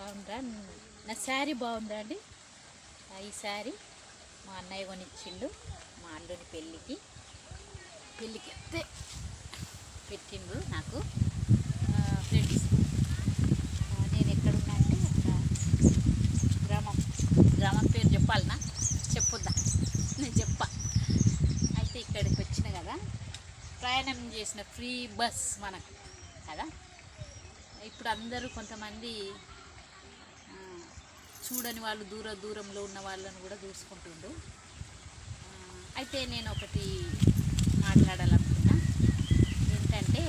బాగుందా? నా శారీ బాగుందా అండి? ఈ శారీ మా అన్నయ్య కొనిచ్చిండు మా అల్లుని పెళ్ళికి. పెళ్ళికి అయితే పెట్టిండు నాకు. ఫ్రెండ్స్ నేను ఎక్కడున్నా అంటే గ్రామం గ్రామం పేరు చెప్పాలనా? చెప్పొద్దా? నేను చెప్పా. అయితే ఇక్కడికి వచ్చిన కదా ప్రయాణం చేసిన ఫ్రీ బస్ మనకు కదా? ఇప్పుడు అందరూ కొంతమంది చూడని వాళ్ళు దూర దూరంలో ఉన్న వాళ్ళని కూడా చూసుకుంటుండు అయితే నేను ఒకటి మాట్లాడాలనుకున్నా. ఏంటంటే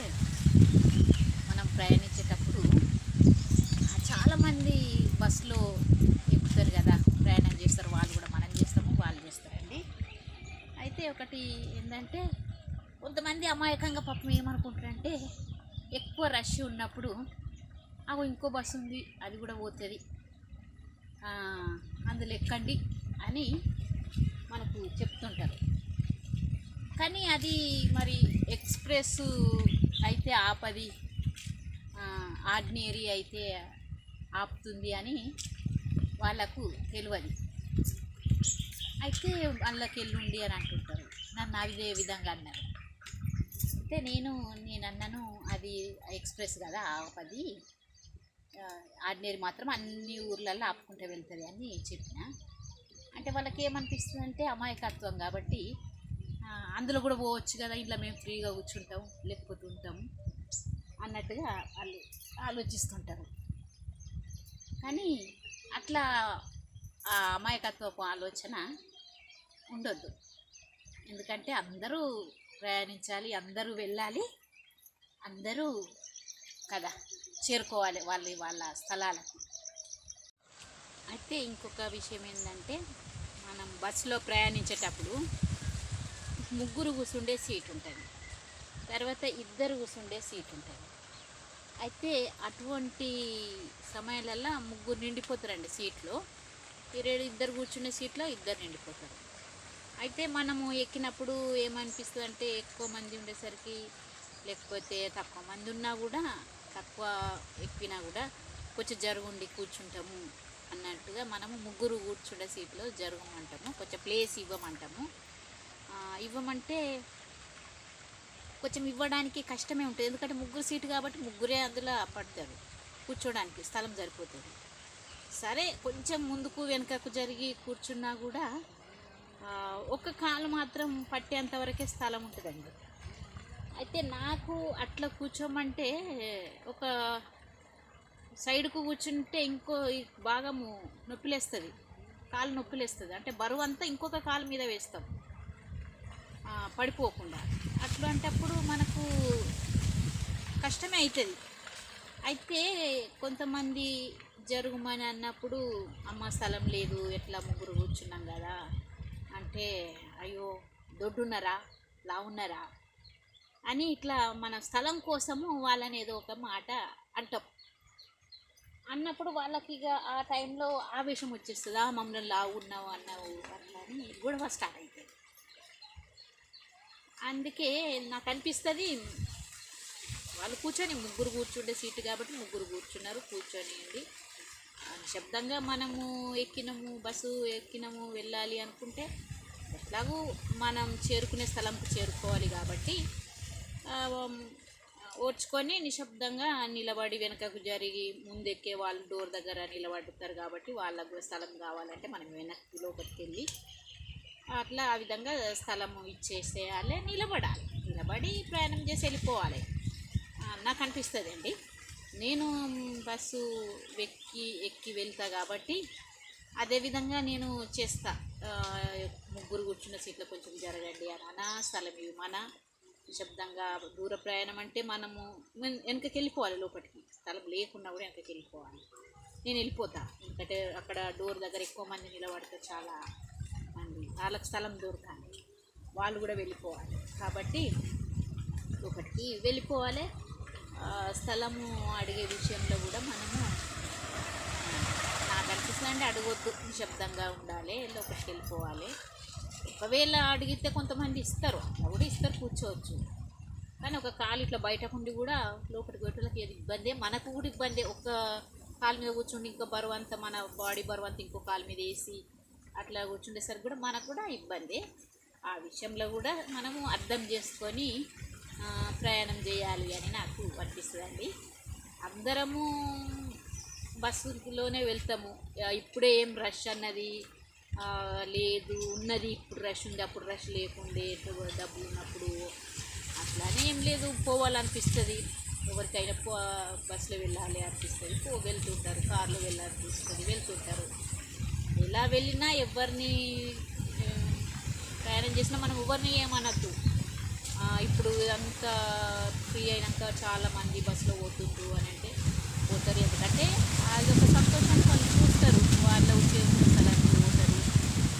మనం ప్రయాణించేటప్పుడు చాలామంది బస్సులో ఎక్కుతారు కదా ప్రయాణం చేస్తారు వాళ్ళు కూడా మనం చేస్తాము వాళ్ళు చేస్తారండి. అయితే ఒకటి ఏంటంటే కొంతమంది అమాయకంగా పాపం ఏమనుకుంటారంటే ఎక్కువ రష్ ఉన్నప్పుడు అగో ఇంకో బస్సు ఉంది అది కూడా పోతుంది. అందులో ఎక్కండి అని మనకు చెప్తుంటారు. కానీ అది మరి ఎక్స్ప్రెస్ అయితే ఆపది ఆర్డినరీ అయితే ఆపుతుంది అని వాళ్ళకు తెలియదు అయితే వాళ్ళకి ఎల్లుండి అని అంటుంటారు. నన్ను అదే విధంగా అన్నారు. అయితే నేను నేను అన్నాను అది ఎక్స్ప్రెస్ కదా ఆపది. ఆర్డినరీ మాత్రం అన్ని ఊర్లలో ఆపుకుంటూ వెళ్తుంది అని చెప్పిన. అంటే వాళ్ళకి ఏమనిపిస్తుంది అంటే అమాయకత్వం కాబట్టి అందులో కూడా పోవచ్చు కదా ఇంట్లో మేము ఫ్రీగా కూర్చుంటాం లేకపోతే ఉంటాము అన్నట్టుగా వాళ్ళు ఆలోచిస్తుంటారు. కానీ అట్లా ఆ అమాయకత్వపు ఆలోచన ఉండొద్దు. ఎందుకంటే అందరూ ప్రయాణించాలి అందరూ వెళ్ళాలి అందరూ కదా. చేరుకోవాలి వాళ్ళ వాళ్ళ స్థలాలకు. అయితే ఇంకొక విషయం ఏంటంటే మనం బస్సులో ప్రయాణించేటప్పుడు ముగ్గురు కూర్చుండే సీట్ ఉంటుంది. తర్వాత ఇద్దరు కూర్చుండే సీట్ ఉంటుంది. అయితే అటువంటి సమయాలల్లో ముగ్గురు నిండిపోతారండి సీట్లో. ఈ ఇద్దరు కూర్చునే సీట్లో ఇద్దరు నిండిపోతారు. అయితే మనము ఎక్కినప్పుడు ఏమనిపిస్తుంది అంటే ఎక్కువ మంది ఉండేసరికి లేకపోతే తక్కువ మంది ఉన్నా కూడా తక్కువ ఎక్కినా కూడా కొంచెం జరుగుండి కూర్చుంటాము అన్నట్టుగా మనము ముగ్గురు కూర్చుండే సీట్లో జరగమంటాము కొంచెం ప్లేస్ ఇవ్వమంటాము. ఇవ్వమంటే కొంచెం ఇవ్వడానికి కష్టమే ఉంటుంది. ఎందుకంటే ముగ్గురు సీటు కాబట్టి ముగ్గురే అందులో పడతారు. కూర్చోడానికి స్థలం సరిపోతుంది. సరే కొంచెం ముందుకు వెనుకకు జరిగి కూర్చున్నా కూడా ఒక కాలు మాత్రం పట్టేంత వరకే స్థలం ఉంటుందండి. అయితే నాకు అట్లా కూర్చోమంటే ఒక సైడ్కు కూర్చుంటే ఇంకో భాగము నొప్పిలేస్తుంది. కాలు నొప్పిలేస్తుంది. అంటే బరువు అంతా ఇంకొక కాలు మీద వేస్తాం. పడిపోకుండా. అట్లాంటప్పుడు మనకు కష్టమే అవుతుంది అయితే కొంతమంది జరుగుమని అన్నప్పుడు అమ్మ స్థలం లేదు. ఎట్లా ముగ్గురు కూర్చున్నాం కదా? అంటే అయ్యో దొడ్డున్నారా? లావున్నారా? అని ఇట్లా మన స్థలం కోసము వాళ్ళని ఏదో ఒక మాట అంటాం. అన్నప్పుడు వాళ్ళకి ఇక ఆ టైంలో ఆవేశం వచ్చేస్తుంది. "ఆ, మమ్మల్ని లావు ఉన్నావు అన్నావు అట్లా అని గొడవ స్టార్ట్ అవుతుంది అందుకే నాకు అనిపిస్తుంది వాళ్ళు కూర్చొని ముగ్గురు కూర్చుండే సీటు కాబట్టి ముగ్గురు కూర్చున్నారు కూర్చొనియండి ఆ, నిశ్శబ్దంగా మనము ఎక్కినము బస్సు ఎక్కినము వెళ్ళాలి అనుకుంటే ఎట్లాగూ మనం చేరుకునే స్థలంకి చేరుకోవాలి కాబట్టి ఓడ్చుకొని నిశ్శబ్దంగా నిలబడి వెనకకు జరిగి ముందెక్కే వాళ్ళు డోర్ దగ్గర నిలబడుతారు కాబట్టి వాళ్ళకు కూడా స్థలం కావాలంటే మనం వెనక్కి లోపలికి వెళ్ళి అట్లా ఆ విధంగా స్థలము ఇచ్చేసేయాలి. నిలబడాలి. నిలబడి ప్రయాణం చేసి వెళ్ళిపోవాలి. నాకు అనిపిస్తుంది అండి నేను బస్సు ఎక్కి ఎక్కి వెళ్తా కాబట్టి అదేవిధంగా నేను చేస్తా. ముగ్గురు కూర్చున్న సీట్లో కొంచెం జరగండి అని అనా స్థలం ఇవి మన నిశ్శబ్దంగా దూర ప్రయాణం అంటే మనము వెనకకి వెళ్ళిపోవాలి లోపలికి స్థలం లేకుండా కూడా వెనకకి వెళ్ళిపోవాలి నేను వెళ్ళిపోతా. ఎందుకంటే అక్కడ డోర్ దగ్గర ఎక్కువ మంది నిలబడితే చాలా మంది. వాళ్ళకి స్థలం దొరకాలి. వాళ్ళు కూడా వెళ్ళిపోవాలి. కాబట్టి ఒకటికి వెళ్ళిపోవాలి. స్థలము అడిగే విషయంలో కూడా మనము నాకు అనిపిస్తుంది అంటే అడగొద్దు. నిశ్శబ్దంగా ఉండాలి. లోపలికి వెళ్ళిపోవాలి. ఒకవేళ అడిగితే కొంతమంది ఇస్తారు. అట్లా కూడా ఇస్తారు కూర్చోవచ్చు. కానీ ఒక కాలు ఇట్లా బయటకు ఉండి కూడా లోపలికి పెట్టడానికి ఏది ఇబ్బందే? మనకు కూడా ఇబ్బందే. ఒక కాలు మీద కూర్చుండి ఇంకో బరువు అంతా మన బాడీ బరువు అంతా ఇంకో కాలు మీద వేసి అట్లా కూర్చుండేసరికి కూడా మనకు కూడా ఇబ్బందే. ఆ విషయంలో కూడా మనము అర్థం చేసుకొని ప్రయాణం చేయాలి అని నాకు అనిపిస్తుందండి. అందరము బస్సులోనే వెళ్తాము. ఇప్పుడే ఏం రష్ అన్నది లేదు ఉన్నది ఇప్పుడు రష్ ఉంది అప్పుడు రష్ లేకుండే డబ్బులు ఉన్నప్పుడు అట్లానే ఏం లేదు పోవాలనిపిస్తుంది. ఎవరికైనా పో బస్సులో వెళ్ళాలి అనిపిస్తుంది పో వెళ్తుంటారు కార్లో వెళ్ళాలనిపిస్తుంది వెళ్తుంటారు. ఎలా వెళ్ళినా ఎవరిని ప్రయాణం చేసినా మనం ఎవరిని ఏమనద్దు. ఇప్పుడు అంతా ఫ్రీ అయినాక చాలామంది బస్సులో పోతుండ్రు అని అంటే పోతారు ఎందుకంటే అది ఒక సంతోషాన్ని వాళ్ళు చూస్తారు వాళ్ళ ఉద్యోగం స్థలానికి పోతారు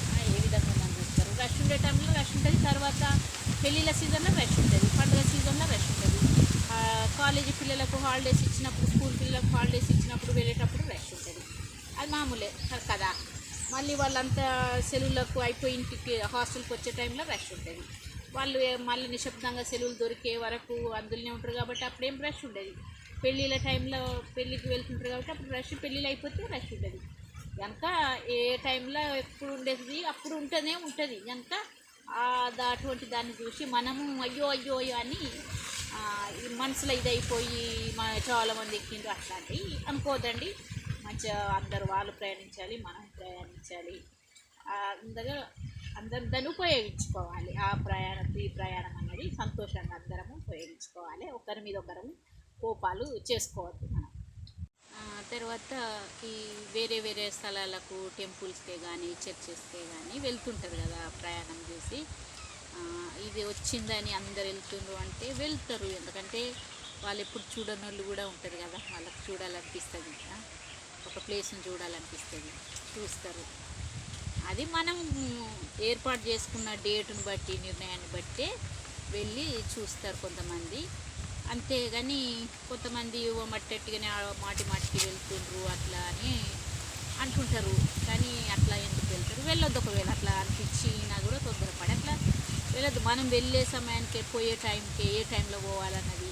ఆ, ఏ విధంగా ఉందని చూస్తారు రష్ ఉండే టైంలో రష్ ఉంటుంది తర్వాత పెళ్ళిళ్ళ సీజన్లో రష్ ఉంటుంది పండుగ సీజన్లో రష్ ఉంటుంది. కాలేజీ పిల్లలకు హాలిడేస్ ఇచ్చినప్పుడు స్కూల్ పిల్లలకు హాలిడేస్ ఇచ్చినప్పుడు వెళ్ళేటప్పుడు రష్ ఉంటుంది. అది మామూలే కదా. మళ్ళీ వాళ్ళంతా సెలవులకు అయిపోయి ఇంటికి హాస్టల్కి వచ్చే టైంలో రష్ ఉంటుంది. వాళ్ళు మళ్ళీ నిశ్శబ్దంగా సెలవులు దొరికే వరకు అందులోనే ఉంటారు కాబట్టి అప్పుడేం రష్ ఉండేది. పెళ్ళిళ్ళ టైంలో పెళ్ళికి వెళ్తుంటారు కాబట్టి అప్పుడు రష్ పెళ్ళిళ్ళు అయిపోతే రష్ ఉంటుంది. కనుక ఏ టైంలో ఎప్పుడు ఉండేది అప్పుడు ఉంటూనే ఉంటుంది. కనుక అటువంటి దాన్ని చూసి మనము అయ్యో అయ్యో అయ్యో అని మనసులో ఇదైపోయి మా చాలా మంది ఎక్కిండ్రు అట్లాంటివి అనుకోదండి మంచిగా అందరు వాళ్ళు ప్రయాణించాలి మనం ప్రయాణించాలి. అందరూ అందరు దాన్ని ఉపయోగించుకోవాలి. ఆ ప్రయాణం ఈ ప్రయాణం అనేది సంతోషంగా అందరము ఉపయోగించుకోవాలి. ఒకరి మీద ఒకరము కోపాలు చేసుకోవద్దు మనం. తర్వాత ఈ వేరే వేరే స్థలాలకు టెంపుల్స్కే కానీ చర్చెస్కే కానీ వెళ్తుంటారు కదా ప్రయాణం చేసి. ఇది వచ్చిందని అందరు వెళ్తుండ్రు అంటే వెళ్తారు. ఎందుకంటే వాళ్ళు ఎప్పుడు చూడని వాళ్ళు కూడా ఉంటారు కదా. వాళ్ళకి చూడాలనిపిస్తుంది ఒక ప్లేస్ని చూడాలనిపిస్తుంది. చూస్తారు. అది మనం ఏర్పాటు చేసుకున్న డేటును బట్టి నిర్ణయాన్ని బట్టి వెళ్ళి చూస్తారు కొంతమంది. అంతేగాని కొంతమంది ఓ మట్టెట్టుగానే మాటి మాటికి వెళ్తుండ్రు అట్లా అని అంటుంటారు కానీ అట్లా ఎందుకు వెళ్తారు? వెళ్ళొద్దు ఒకవేళ అట్లా అనిపించినా కూడా తొందరపడి అట్లా వెళ్ళొద్దు. మనం వెళ్ళే సమయానికి పోయే టైంకి ఏ టైంలో పోవాలన్నది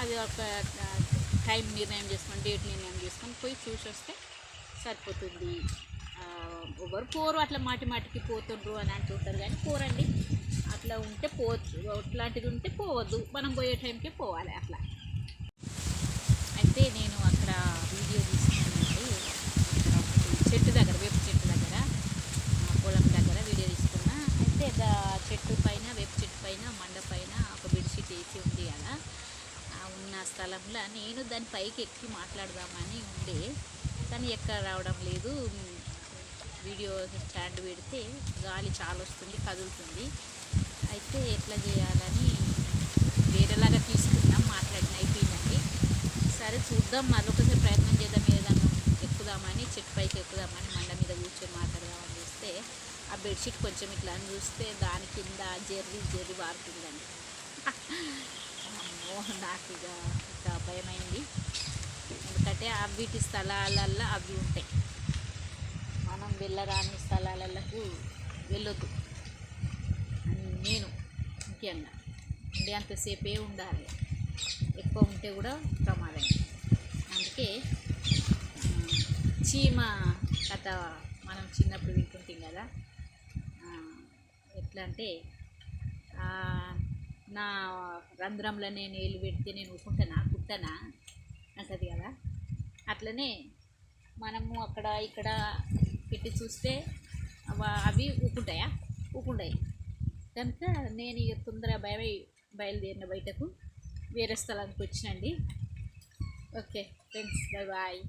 అది ఒక టైం నిర్ణయం చేసుకొని డేట్ నిర్ణయం చేసుకొని పోయి చూసి వస్తే సరిపోతుంది ఎవరు పోరు అట్లా మాటి మాటికి పోతుండ్రు అని అంటుంటారు. కానీ పోరండి. అట్లా ఉంటే పోవచ్చు. అట్లాంటిది ఉంటే పోవద్దు. మనం పోయే టైంకి పోవాలి అట్లా. అయితే నేను అక్కడ వీడియో తీసుకున్నానండి. అక్కడ చెట్టు దగ్గర వేప చెట్టు దగ్గర పొలం దగ్గర వీడియో తీసుకున్నా. అయితే చెట్టు పైన వేప చెట్టు పైన మండ పైన ఒక బెడ్షీట్ వేసి ఉంది కదా ఉన్న స్థలంలో నేను దాని పైకి ఎక్కి మాట్లాడదామని ఉండే. కానీ ఎక్కడ రావడం లేదు. వీడియో స్టాండ్ పెడితే గాలి చాలా వస్తుంది కదులుతుంది. అయితే ఎట్లా చేయాలని వేరేలాగా తీసుకున్నాం మాట్లాడిన అయిపోయిందండి. సరే చూద్దాం మరొకసారి ప్రయత్నం చేద్దాం ఏదన్నా ఎక్కుదామని చెట్టు పైకి ఎక్కుదామని మండ మీద కూర్చొని మాట్లాడదామని చూస్తే ఆ బెడ్షీట్ కొంచెం ఇట్లా అని చూస్తే దాని కింద జెర్రీ జెర్రీ వారుతుందండి అమ్మో నాకు ఇక ఇక భయమైంది. ఎందుకంటే ఆ వీటి స్థలాలల్లో అవి ఉంటాయి. మనం వెళ్ళరాని స్థలాలకు వెళ్ళొద్దు. నేను ముఖ్యంగా ఉండే అంతసేపే ఉండాలి. ఎక్కువ ఉంటే కూడా ప్రమాదం అందుకే చీమ కథ మనం చిన్నప్పుడు వింటుంటాం కదా. ఎట్లా అంటే నా రంధ్రంలో నేను ఏలు పెడితే నేను ఊకుంటానా కుట్టనా? అంటది కదా. అట్లనే మనము అక్కడ ఇక్కడ పెట్టి చూస్తే అవ- అవి ఊకుంటాయా ఊకుంటాయి కనుక నేను ఇక తొందర భయమై బయలుదేరిన బయటకు వేరే స్థలానికి వచ్చినండి. Okay friends bye bye